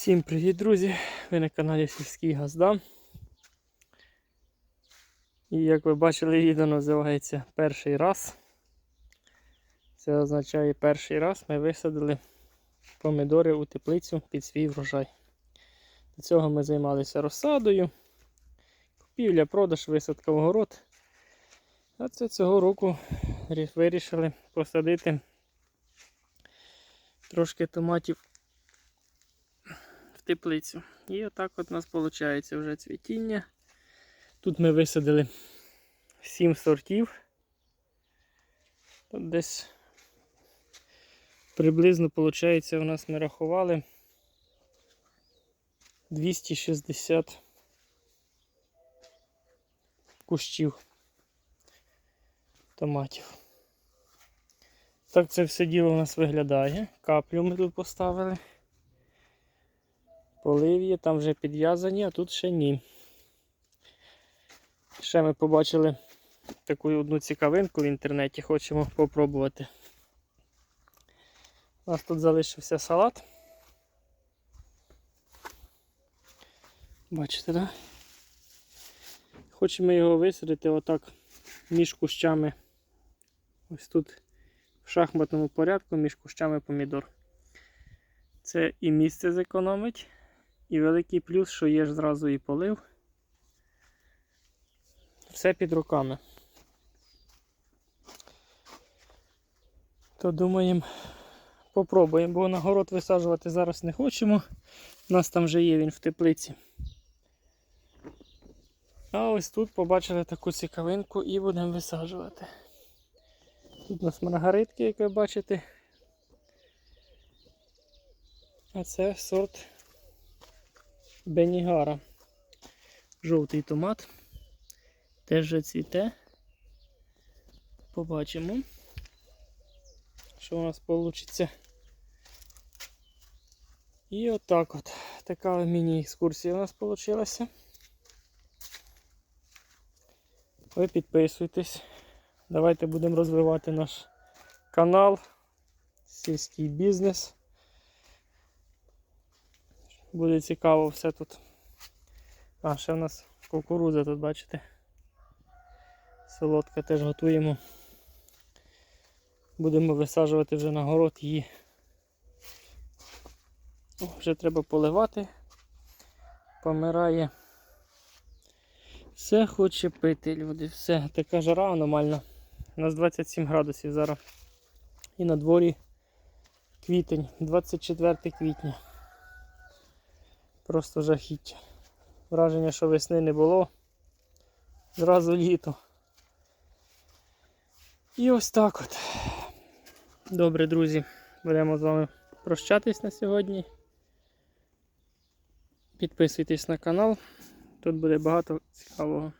Всім привіт, друзі! Ви на каналі Сільський Газда. І як ви бачили, відео називається перший раз. Це означає перший раз ми висадили помідори у теплицю під свій врожай. До цього ми займалися розсадою, купівля, продаж, висадка в огород. А це цього року вирішили посадити трошки томатів теплицю. І отак от у нас виходить вже цвітіння. Тут ми висадили 7 сортів. Тут десь приблизно виходить, у нас ми рахували 260 кущів томатів. Так це все діло у нас виглядає. Каплю ми тут поставили. Полив є, там вже підв'язані, а тут ще ні. Ще ми побачили таку одну цікавинку в інтернеті, хочемо попробувати. У нас тут залишився салат. Бачите, так? Хочемо його висадити отак між кущами. Ось тут в шахматному порядку між кущами помідор. Це і місце зекономить. І великий плюс, що є ж зразу і полив. Все під руками. То думаємо, попробуємо, бо на город висаджувати зараз не хочемо. У нас там вже є він в теплиці. А ось тут побачили таку цікавинку і будемо висаджувати. Тут у нас маргаритки, як ви бачите. А це сорт Бенігара. Жовтий томат. Теж вже цвіте. Побачимо, що у нас вийде. І отак от. Така міні-екскурсія у нас вийшла. Ви підписуйтесь. Давайте будемо розвивати наш канал, сільський бізнес. Буде цікаво все тут. А, ще в нас кукурудза тут, бачите. Солодка теж готуємо. Будемо висаджувати вже на город її. Вже треба поливати. Помирає. Все хоче пити, люди. Все, така жара аномальна. У нас 27 градусів зараз. І на дворі квітень, 24 квітня. Просто жахіття. Враження, що весни не було. Зразу літо. І ось так от. Добре, друзі, будемо з вами прощатись на сьогодні. Підписуйтесь на канал. Тут буде багато цікавого.